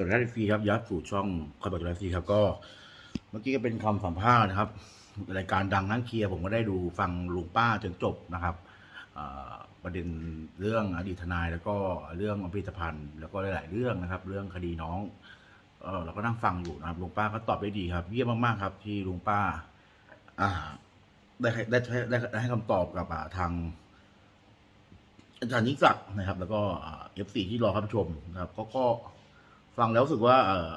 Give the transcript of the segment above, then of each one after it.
วัสดีครับฟรีครับยัดสู่ช่องคอยบอกตัวฟรีครับก็ เมื่อกี้ก็เป็นคำสัมภาษณ์นะครับรายการดังนั่งเคลียร์ผมก็ได้ดูฟังลุงป้าจนจบนะครับประเด็นเรื่องอดีตทนายแล้วก็เรื่องอภิธภัณฑ์แล้วก็หลาย ๆ เรื่องนะครับ เรื่องคดีน้องเราก็นั่งฟังอยู่นะครับลุงป้าก็ตอบได้ดีครับ เยี่ยมมากๆครับ ที่ลุงป้าได้ให้ได้ได้ได้ให้คำตอบกับทางอาจารย์ยิ่งศักดิ์นะครับ แล้วก็เอฟซีที่รอเข้าชมนะครับก็ก็ ฟังแล้วรู้สึกว่า เออ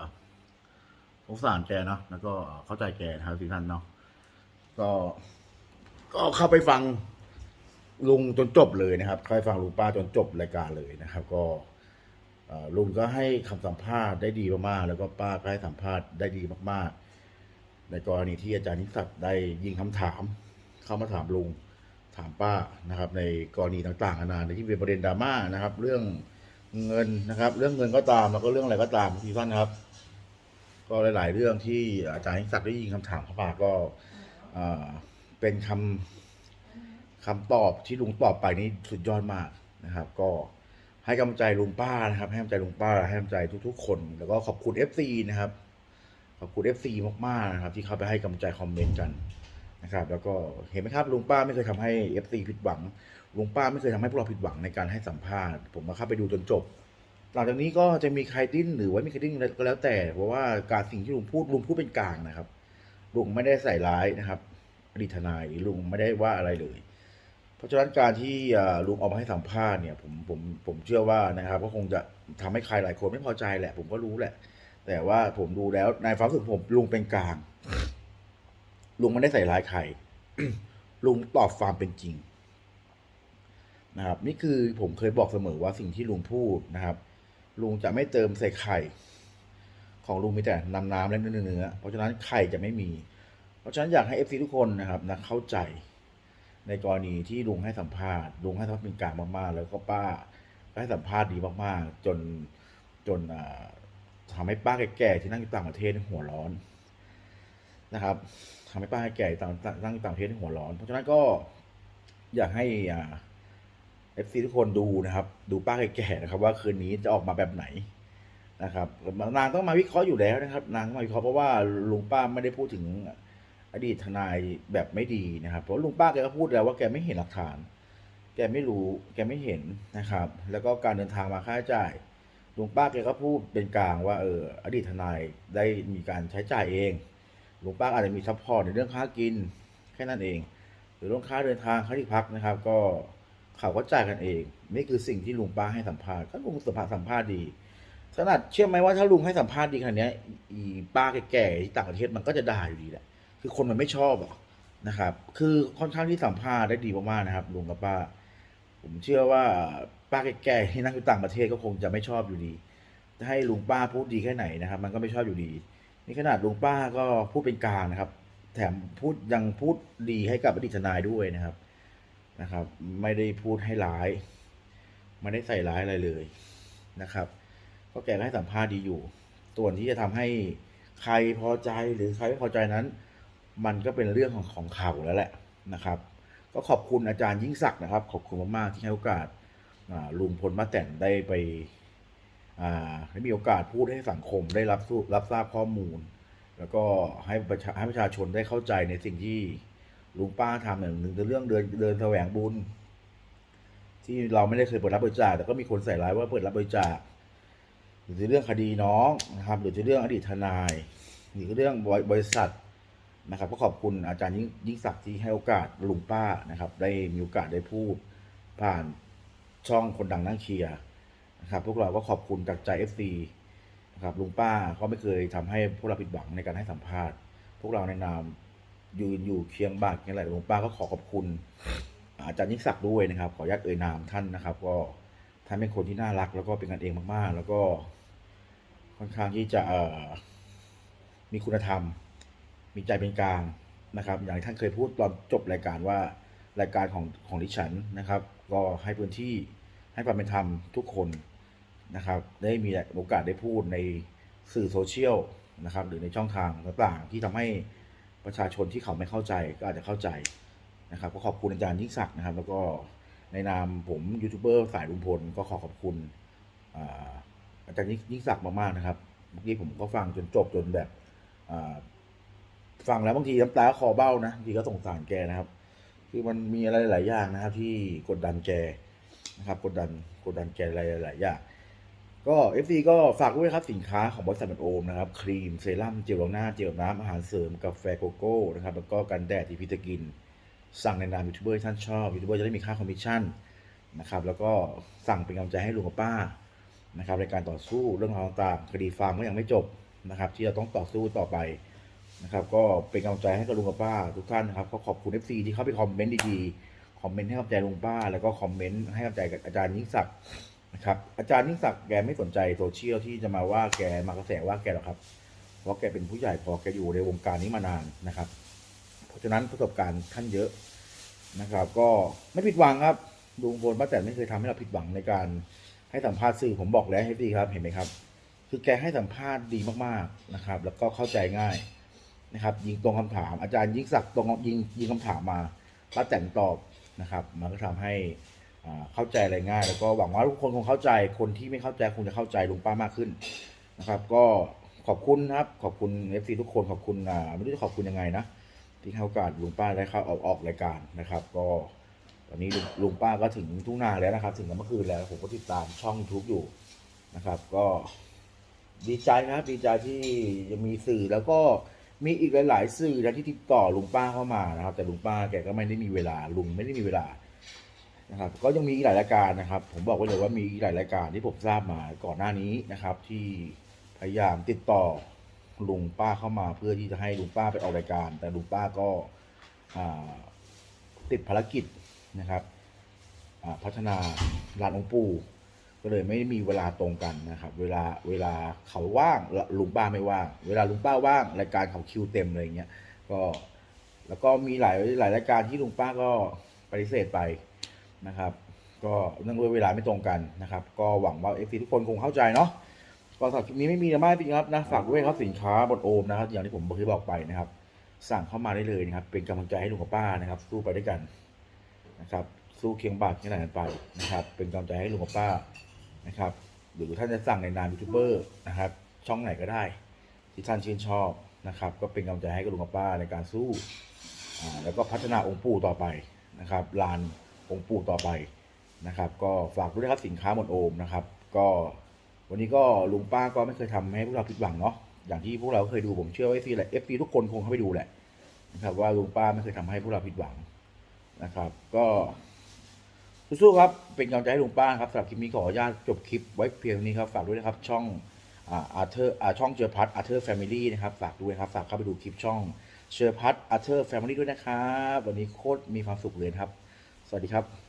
สงสารแกเนาะแล้วก็เข้าใจแกนะครับทุกท่านเนาะก็ ก็เข้าไปฟังลุงจนจบเลยนะครับเข้าไปฟังลุงป้าจนจบรายการเลยนะครับ ก็ลุงก็ให้คำสัมภาษณ์ได้ดีมากๆแล้วก็ป้าก็ให้สัมภาษณ์ได้ดีมาก ๆ ในกรณีที่อาจารย์นิสัตได้ยิงคำถาม เข้ามาถามลุงถามป้านะครับ ในกรณีต่างๆนานาในที่เป็นประเด็นดราม่านะครับ เรื่อง เงินนะครับ เรื่องเงินก็ตามแล้วก็เรื่องอะไรก็ตามที่ท่านครับ ก็หลาย ๆ เรื่องที่อาจารย์ยิ่งศักดิ์ได้ยิงคำถามเข้ามาก็เป็นคำคำตอบที่ลุงตอบไปนี่สุดยอดมากนะครับ ก็ให้กำลังใจลุงป้านะครับ ให้กำลังใจลุงป้า ให้กำลังใจทุก ๆ คน แล้วก็ขอบคุณ FC นะครับ ขอบคุณ FC มาก ๆ นะครับ ที่เข้าไปให้กำลังใจคอมเมนต์กันนะครับ แล้วก็เห็นไหมครับลุงป้าไม่เคยทำให้ FC ผิดหวัง ลุงป้าไม่เคยทำให้พวกเราผิดหวังในการให้สัมภาษณ์ ผมมาเข้าไปดูจนจบ หลังจากนี้ก็จะมีใครดิ้นหรือว่าไม่ใครดิ้นก็แล้วแต่ เพราะว่าการสิ่งที่ลุงพูดลุงพูดเป็นกลางนะครับ ลุงไม่ได้ใส่ร้ายนะครับอดีตทนายหรือลุงไม่ได้ว่าอะไรเลย เพราะฉะนั้นการที่ลุงออกมาให้สัมภาษณ์เนี่ยผมผมผมเชื่อว่านะครับ ก็คงจะทำให้ใครหลายคนไม่พอใจแหละ ผมก็รู้แหละ แต่ว่าผมดูแล้วในความรู้สึกผมลุงเป็นกลาง ลุงไม่ได้ใส่ร้ายใครลุงตอบความเป็นจริง นะครับ นี่คือผมเคยบอกเสมอว่าสิ่งที่ลุงพูดนะครับ ลุงจะไม่เติมใส่ไข่ ของลุงมีแต่น้ำน้ำและเนื้อเนื้อเพราะฉะนั้นไข่จะไม่มี เพราะฉะนั้นอยากให้เอฟซีทุกคนนะครับนะเข้าใจ ในกรณีที่ลุงให้สัมภาษณ์ลุงให้สัมภาษณ์เป็นกลางมากๆ แล้วก็ป้าก็ให้สัมภาษณ์ดีมากๆ จนจนอ่าทำให้ป้าแก่ๆที่นั่งอยู่ต่างประเทศหัวร้อนนะครับทำให้ป้าแก่ต่างต่างต่างประเทศหัวร้อน เพราะฉะนั้นก็อยากให้อ่า เอฟซีทุกคนดูนะครับ ดูป้าแก่ๆนะครับ ว่าคืนนี้จะออกมาแบบไหนนะครับนางต้องมาวิเคราะห์อยู่แล้วนะครับ นางต้องมาวิเคราะห์เพราะว่าลุงป้าไม่ได้พูดถึงอดีตทนายแบบไม่ดีนะครับ เพราะลุงป้าแกก็พูดแล้วว่าแกไม่เห็นหลักฐาน แกไม่รู้ แกไม่เห็นนะครับ แล้วก็การเดินทางมาค่าใช้จ่ายลุงป้าแกก็พูดเป็นกลางว่าเอออดีตทนายได้มีการใช้จ่ายเองลุงป้าอาจจะมีซัพพอร์ตในเรื่องค่ากินแค่นั้นเอง หรือเรื่องค่าเดินทางค่าที่พักนะครับ ก็ เขาก็จ่ายกันเอง นี่คือสิ่งที่ลุงป้าให้สัมภาษณ์ก็ลุงสัมภาษณ์สัมภาษณ์ดีขนาดเชื่อไหมว่าถ้าลุงให้สัมภาษณ์ดีขนาดนี้อีป้าแก่ๆที่ต่างประเทศมันก็จะด่าอยู่ดีแหละคือคนมันไม่ชอบอะนะครับ คือค่อนข้างที่สัมภาษณ์ได้ดีมากๆนะครับลุงกับป้า ผมเชื่อว่าป้าแก่ๆที่นั่งอยู่ต่างประเทศก็คงจะไม่ชอบอยู่ดีจะให้ลุงป้าพูดดีแค่ไหนนะครับ มันก็ไม่ชอบอยู่ดีนี่ขนาดลุงป้าก็พูดเป็นกลางนะครับ แถมพูดยังพูดดีให้กับอดีตทนายด้วยนะครับ นะครับ ไม่ได้พูดให้ร้าย ไม่ได้ใส่ร้ายอะไรเลยนะครับ ก็แกก็ให้สัมภาษณ์ดีอยู่ ส่วนที่จะทำให้ใครพอใจหรือใครไม่พอใจนั้น มันก็เป็นเรื่องของของเขาแล้วแหละนะครับ ก็ขอบคุณอาจารย์ยิ่งศักดิ์นะครับ ขอบคุณมากๆที่ให้โอกาสลุงพลป้าแตนได้ไปได้มีโอกาสพูดให้สังคมได้รับรับทราบข้อมูล แล้วก็ให้ประชาให้ประชาชนได้เข้าใจในสิ่งที่ ลุงป้าทำหนึ่งหนึ่งเรื่องเดินเดินแสวงบุญ ที่เราไม่ได้เคยเปิดรับบริจาคแต่ก็มีคนใส่ร้ายว่าเปิดรับบริจาคหรือเรื่องคดีน้องนะครับ หรือเรื่องอดีตทนายหรือเรื่องบริษัทนะครับก็ขอบคุณอาจารย์ยิ่งศักดิ์ที่ให้โอกาสลุงป้านะครับ ได้มีโอกาสได้พูดผ่านช่องคนดังนั่งเชียร์นะครับ พวกเราก็ขอบคุณจากใจ FC นะครับลุงป้าเขาไม่เคยทำให้พวกเราผิดหวังในการให้สัมภาษณ์ พวกเราในนาม ยืนอยู่เคียงบ่าเคียงไหลลุงป้าก็ขอขอบคุณ อาจารย์ยิ่งศักดิ์ด้วยนะครับ ขออนุญาตเอ่ยนามท่านนะครับ ก็ท่านเป็นคนที่น่ารัก แล้วก็เป็นกันเองมากๆ แล้วก็ค่อนข้างที่จะมีคุณธรรม มีใจเป็นกลางนะครับ อย่างที่ท่านเคยพูดตอนจบรายการว่ารายการของของดิฉันนะครับ ก็ให้พื้นที่ให้ความเป็นธรรมทุกคนนะครับ ได้มีโอกาสได้พูดในสื่อโซเชียลนะครับ หรือในช่องทางต่างๆ ที่ทำให้ ประชาชนที่เขาไม่เข้าใจก็อาจจะเข้าใจนะครับก็ขอบคุณอาจารย์ยิ่งศักดิ์นะครับ แล้วก็ในนามผมยูทูบเบอร์สายลุงพลก็ขอขอบคุณอาจารย์ยิ่งศักดิ์มากๆนะครับเมื่อกี้ผมก็ฟังจนจบจนแบบฟังแล้วบางทีน้ำตาคอเบ้านะบางทีก็สงสารแกนะครับ คือมันมีอะไรหลายอย่างนะครับ ที่กดดันแกนะครับ กดดันกดดันแกอะไรหลายอย่าง ก็ FC ก็ฝากด้วยครับสินค้าของบริษัทเป็นโอมนะครับ ครีมเซรั่มเจลล้างหน้าเจลน้ำอาหารเสริมกาแฟโกโก้นะครับแล้วก็กันแดดที่พิตากิน สั่งในนามยูทูบเบอร์ท่านชอบยูทูบเบอร์จะได้มีค่าคอมมิชชั่นนะครับแล้วก็สั่งเป็นกำลังใจให้ลุงกับป้านะครับในการต่อสู้เรื่องราวต่างๆคดีฟาร์มก็ยังไม่จบนะครับ ที่เราต้องต่อสู้ต่อไปนะครับก็เป็นกำลังใจให้กับลุงกับป้าทุกท่านนะครับก็ขอบคุณ FC ที่เข้าไปคอมเมนต์ดีๆคอมเมนต์ให้กำลังใจลุงป้า แล้วก็คอมเมนต์ให้กำลังใจกับอาจารย์ยิ่งศักดิ์ นะครับอาจารย์ยิ่งศักดิ์แกไม่สนใจโซเชียลที่จะมาว่าแกมากระแสว่าแกหรอกครับเพราะแกเป็นผู้ใหญ่พอแกอยู่ในวงการนี้มานานนะครับ เพราะฉะนั้นประสบการณ์ท่านเยอะนะครับ ก็ไม่ผิดหวังครับลุงพลป้าแตนไม่เคยทำให้เราผิดหวังในการให้สัมภาษณ์สื่อผมบอกแล้วให้ดีครับเห็นไหมครับ คือแกให้สัมภาษณ์ดีมากๆนะครับ แล้วก็เข้าใจง่ายนะครับ ยิงตรงคำถามอาจารย์ยิ่งศักดิ์ตรงยิงยิงคำถามมาป้าแตนตอบนะครับ มันก็ทำให้ เข้าใจอะไรง่าย แล้วก็หวังว่าทุกคนคงเข้าใจคนที่ไม่เข้าใจคงจะเข้าใจลุงป้ามากขึ้นนะครับ ก็ขอบคุณนะครับ ขอบคุณเอฟซีทุกคนขอบคุณอ่าไม่รู้จะขอบคุณยังไงนะที่ให้โอกาสลุงป้าได้เข้าออกออกรายการนะครับ ก็ตอนนี้ลุงลุงป้าก็ถึงทุ่งนาแล้วนะครับ ถึงเมื่อคืนแล้วผมก็ติดตามช่อง YouTube อยู่นะครับ ก็ดีใจนะครับดีใจที่ยังมีสื่อแล้วก็มีอีกหลาย ๆ สื่อนะที่ติดต่อลุงป้าเข้ามานะครับ แต่ลุงป้าแกก็ไม่ได้มีเวลาลุงไม่ได้มีเวลา นะครับ ก็ยังมีอีกหลายรายการนะครับ ผมบอกไว้เลยว่ามีอีกหลายรายการที่ผมทราบมาก่อนหน้านี้นะครับ ที่พยายามติดต่อลุงป้าเข้ามาเพื่อที่จะให้ลุงป้าไปออกรายการ แต่ลุงป้าก็ติดภารกิจนะครับพัฒนาร้านองปูก็เลยไม่มีเวลาตรงกันนะครับ เวลาเวลาเขาว่างลุงป้าไม่ว่าง เวลาลุงป้าว่างรายการเขาคิวเต็มอะไรเงี้ยก็แล้วก็มีหลายหลายรายการที่ลุงป้าก็ปฏิเสธไป นะครับ ก็เนื่องด้วยเวลาไม่ตรงกันนะครับ ก็หวังว่าเอฟซีทุกคนคงเข้าใจเนาะก็สำหรับคลิปนี้ไม่มีอะไรมากจริงครับนะฝากด้วยครับสินค้าบนโอมนะครับ อย่างที่ผมเคยบอกไปนะครับ สั่งเข้ามาได้เลยนะครับ เป็นกำลังใจให้ลุงกับป้านะครับ สู้ไปด้วยกันนะครับ สู้เคียงบ่าเคียงไหลกันไปนะครับ เป็นกำลังใจให้ลุงกับป้านะครับหรือท่านจะสั่งในนามยูทูบเบอร์นะครับ ช่องไหนก็ได้ ที่ท่านชื่นชอบนะครับ ก็เป็นกำลังใจให้กับลุงกับป้าในการสู้แล้วก็พัฒนาองค์ปู่ต่อไปนะครับลาน องค์ปู่ต่อไปนะครับ ก็ฝากด้วยนะครับสินค้าหมดโอมนะครับ ก็วันนี้ก็ลุงป้าก็ไม่เคยทำให้พวกเราผิดหวังเนาะอย่างที่พวกเราเคยดูผมเชื่อว่าเอฟซีแหละเอฟซีทุกคนคงเข้าไปดูแหละนะครับว่าลุงป้าไม่เคยทำให้พวกเราผิดหวังนะครับ ก็สู้ๆครับเป็นกำลังใจให้ลุงป้าครับสำหรับคลิปนี้ขออนุญาตจบคลิปไว้เพียงนี้ครับฝากด้วยนะครับช่องอ่าอาร์เธอร์ช่องเจอพัทอาร์เธอร์แฟมิลี่นะครับฝากด้วยครับฝากเข้าไปดูคลิปช่องเจอร์พัทอาร์เธอร์แฟมิลี่ด้วยนะครับ วันนี้โคตรมีความสุขเลยครับ สวัสดีครับ